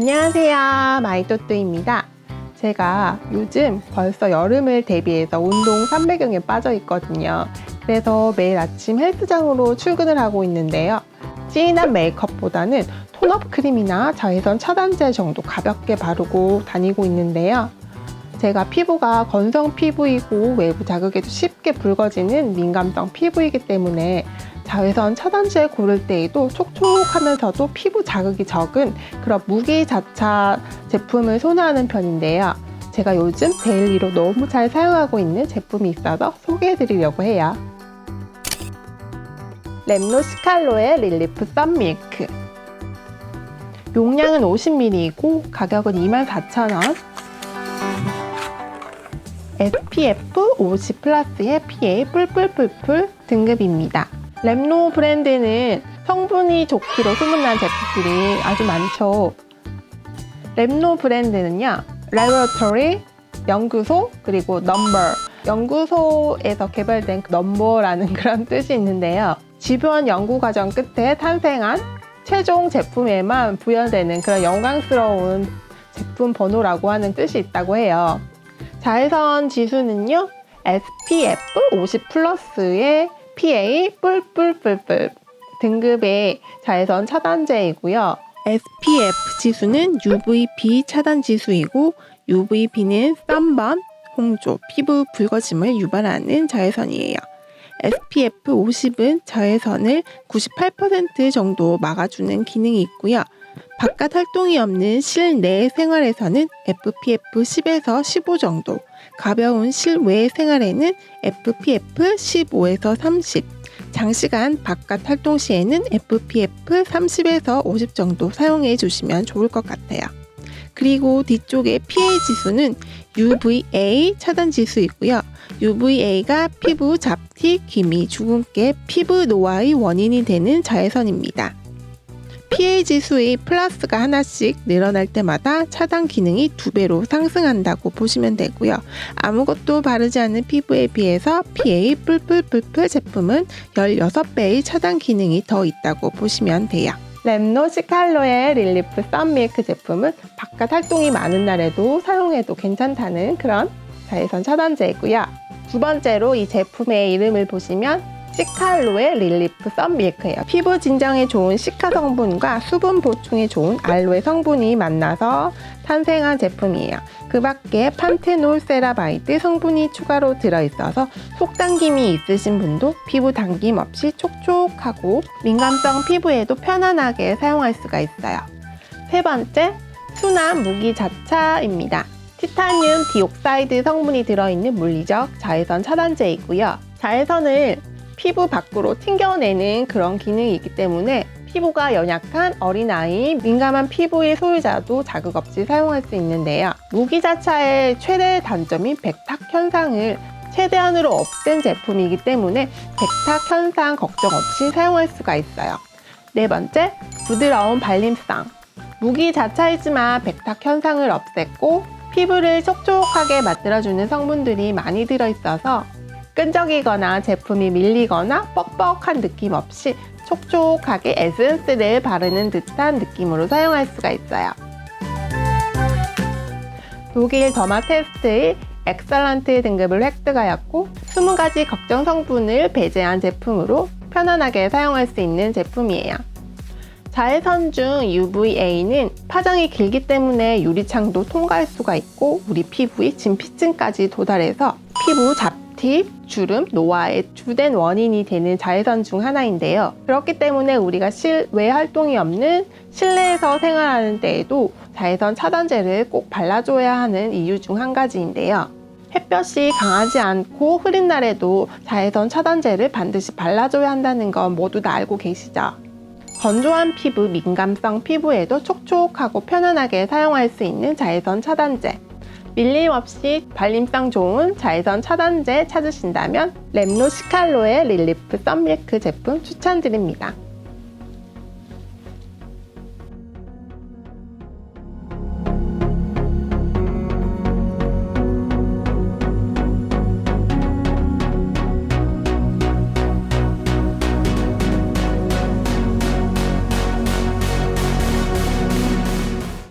안녕하세요. 마이또또입니다. 제가 요즘 벌써 여름을 대비해서 운동 300경에 빠져 있거든요. 그래서 매일 아침 헬스장으로 출근을 하고 있는데요. 진한 메이크업보다는 톤업 크림이나 자외선 차단제 정도 가볍게 바르고 다니고 있는데요. 제가 피부가 건성 피부이고 외부 자극에도 쉽게 붉어지는 민감성 피부이기 때문에 자외선 차단제 고를 때에도 촉촉하면서도 피부 자극이 적은 그런 무기 자차 제품을 선호하는 편인데요. 제가 요즘 데일리로 너무 잘 사용하고 있는 제품이 있어서 소개해 드리려고 해요. 랩노 시칼로의 릴리프 썬밀크 용량은 50ml이고 가격은 24,000원 SPF 50 플러스의 PA 뿔뿔뿔뿔 등급입니다. 랩노 브랜드는 성분이 좋기로 소문난 제품들이 아주 많죠. 랩노 브랜드는요, 라보라토리, 연구소, 그리고 넘버. 연구소에서 개발된 넘버라는 그런 뜻이 있는데요. 집요한 연구 과정 끝에 탄생한 최종 제품에만 부여되는 그런 영광스러운 제품 번호라고 하는 뜻이 있다고 해요. 자외선 지수는요, SPF 50 플러스의 PA 뿔뿔뿔뿔 등급의 자외선 차단제이고요. SPF 지수는 UVB 차단 지수이고 UVB는 썬번, 홍조, 피부 붉어짐을 유발하는 자외선이에요. SPF 50은 자외선을 98% 정도 막아주는 기능이 있고요. 바깥 활동이 없는 실내 생활에서는 FPF 10에서 15 정도, 가벼운 실외 생활에는 FPF 15에서 30, 장시간 바깥 활동 시에는 FPF 30에서 50 정도 사용해 주시면 좋을 것 같아요. 그리고 뒤쪽에 PA 지수는 UVA 차단 지수이고요. UVA가 피부 잡티, 기미, 주근깨, 피부 노화의 원인이 되는 자외선입니다. PA 지수의 플러스가 하나씩 늘어날 때마다 차단 기능이 두 배로 상승한다고 보시면 되고요. 아무것도 바르지 않은 피부에 비해서 PA 뿔뿔뿔뿔 제품은 16배의 차단 기능이 더 있다고 보시면 돼요. 랩노 시칼로의 릴리프 썬밀크 제품은 바깥 활동이 많은 날에도 사용해도 괜찮다는 그런 자외선 차단제이고요. 두 번째로 이 제품의 이름을 보시면 시칼로의 릴리프 썬밀크예요. 피부 진정에 좋은 시카 성분과 수분 보충에 좋은 알로에 성분이 만나서 탄생한 제품이에요. 그 밖에 판테놀 세라바이드 성분이 추가로 들어있어서 속당김이 있으신 분도 피부 당김 없이 촉촉하고 민감성 피부에도 편안하게 사용할 수가 있어요. 세 번째, 순한 무기 자차입니다. 티타늄 디옥사이드 성분이 들어있는 물리적 자외선 차단제이고요. 자외선을 피부 밖으로 튕겨내는 그런 기능이 있기 때문에 피부가 연약한 어린아이, 민감한 피부의 소유자도 자극 없이 사용할 수 있는데요. 무기자차의 최대 단점인 백탁 현상을 최대한으로 없앤 제품이기 때문에 백탁 현상 걱정 없이 사용할 수가 있어요. 네 번째, 부드러운 발림성. 무기 자차이지만 백탁 현상을 없앴고 피부를 촉촉하게 만들어주는 성분들이 많이 들어있어서 끈적이거나 제품이 밀리거나 뻑뻑한 느낌 없이 촉촉하게 에센스를 바르는 듯한 느낌으로 사용할 수가 있어요. 독일 더마 테스트의 엑설런트 등급을 획득하였고 20가지 걱정 성분을 배제한 제품으로 편안하게 사용할 수 있는 제품이에요. 자외선 중 UVA는 파장이 길기 때문에 유리창도 통과할 수가 있고 우리 피부의 진피층까지 도달해서 피부 잡 티, 주름, 노화의 주된 원인이 되는 자외선 중 하나인데요. 그렇기 때문에 우리가 실외 활동이 없는 실내에서 생활하는 때에도 자외선 차단제를 꼭 발라줘야 하는 이유 중 한 가지인데요. 햇볕이 강하지 않고 흐린 날에도 자외선 차단제를 반드시 발라줘야 한다는 건 모두 다 알고 계시죠? 건조한 피부, 민감성 피부에도 촉촉하고 편안하게 사용할 수 있는 자외선 차단제. 밀림 없이 발림성 좋은 자외선 차단제 찾으신다면 랩노 시칼로의 릴리프 썬밀크 제품 추천드립니다.